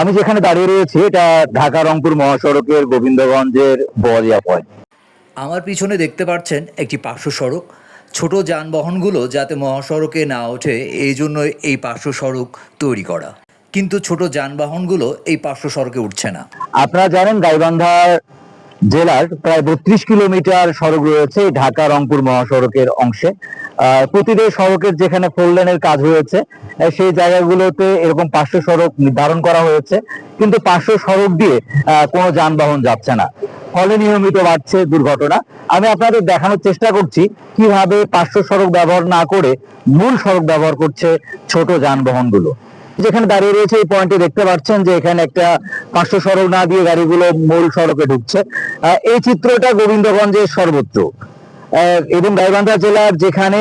আমি যেখানে দাঁড়িয়ে রয়েছি এটা ঢাকা রংপুর মহাসড়কের গোবিন্দগঞ্জের বলিয়া পয়েন্ট আমার পিছনে দেখতে পাচ্ছেন একটি পার্শ্ব সড়ক। ছোট যানবাহনগুলো যাতে মহাসড়কে না ওঠে এই জন্য এই পার্শ্ব সড়ক তৈরি করা। কিন্তু ছোট যানবাহনগুলো এই পার্শ্ব সড়কে উঠছে না। আপনারা জানেন গাইবান্ধা জেলার প্রায় বত্রিশ কিলোমিটার সড়ক রয়েছে ঢাকা রংপুর মহাসড়কের অংশে। প্রতিটি সড়কের যেখানে ফোর লেনের কাজ হয়েছে সেই জায়গাগুলোতে এরকম পার্শ্ব সড়ক নির্ধারণ করা হয়েছে। কিন্তু পার্শ্ব সড়ক দিয়ে কোনো যানবাহন যাচ্ছে না। ফলে নিয়মিত বাড়ছে দুর্ঘটনা। আমি আপনাদের দেখানোর চেষ্টা করছি, কীভাবে পার্শ্ব সড়ক ব্যবহার না করে মূল সড়ক ব্যবহার করছে ছোট যানবাহনগুলো। যেখানে দাঁড়িয়ে রয়েছে এই পয়েন্টে দেখতে পাচ্ছেন যে এখানে একটা পার্শ্ব সড়ক না দিয়ে গাড়িগুলো মূল সড়কে ঢুকছে। এই চিত্রটা গোবিন্দগঞ্জের সর্বত্র। এবং গাইবান্ধা জেলার যেখানে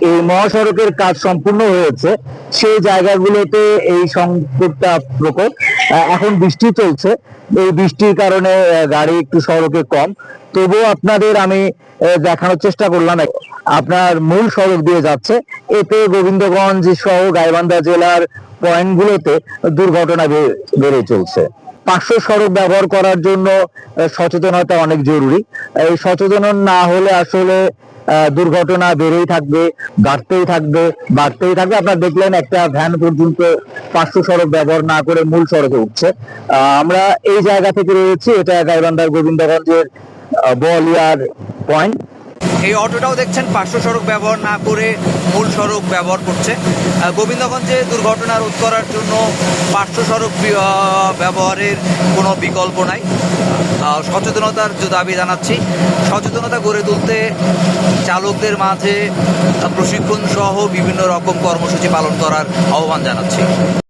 এই মহাসড়কের কাজ সম্পূর্ণ হয়েছে সেই জায়গাগুলোতে এই সংকটটা প্রকোপ। আহ, এখন বৃষ্টি চলছে। এই বৃষ্টির কারণে গাড়ি একটু সড়কে কম। তবুও আপনাদের আমি দেখানোর চেষ্টা করলাম। আপনার মূল সড়ক দিয়ে যাচ্ছে। এতে গোবিন্দগঞ্জ সহ গাইবান্ধা জেলার পয়েন্টগুলোতে দুর্ঘটনা বেড়ে চলছে। পার্শ্ব সড়ক ব্যবহার করার জন্য সচেতনতা অনেক জরুরি। এই সচেতন না হলে আসলে দুর্ঘটনা বেড়েই থাকবে, বাড়তেই থাকবে বাড়তেই থাকবে। আপনারা দেখলেন একটা ভ্যান পর্যন্ত পার্শ্ব সড়ক ব্যবহার না করে মূল সড়কে উঠছে। আমরা এই জায়গা থেকে রয়েছি, এটা গাইবান্ধার গোবিন্দগঞ্জের বলিয়ার পয়েন্ট এই অটোটাও দেখছেন, পার্শ্ব সড়ক ব্যবহার না করে মূল সড়ক ব্যবহার করছে। গোবিন্দগঞ্জে দুর্ঘটনা রোধ করার জন্য পার্শ্ব সড়ক ব্যবহারের কোনো বিকল্প নাই। সচেতনতার দাবি জানাচ্ছি, সচেতনতা গড়ে তুলতে চালকদের মাঝে প্রশিক্ষণ সহ বিভিন্ন রকম কর্মসূচি পালন করার আহ্বান জানাচ্ছি।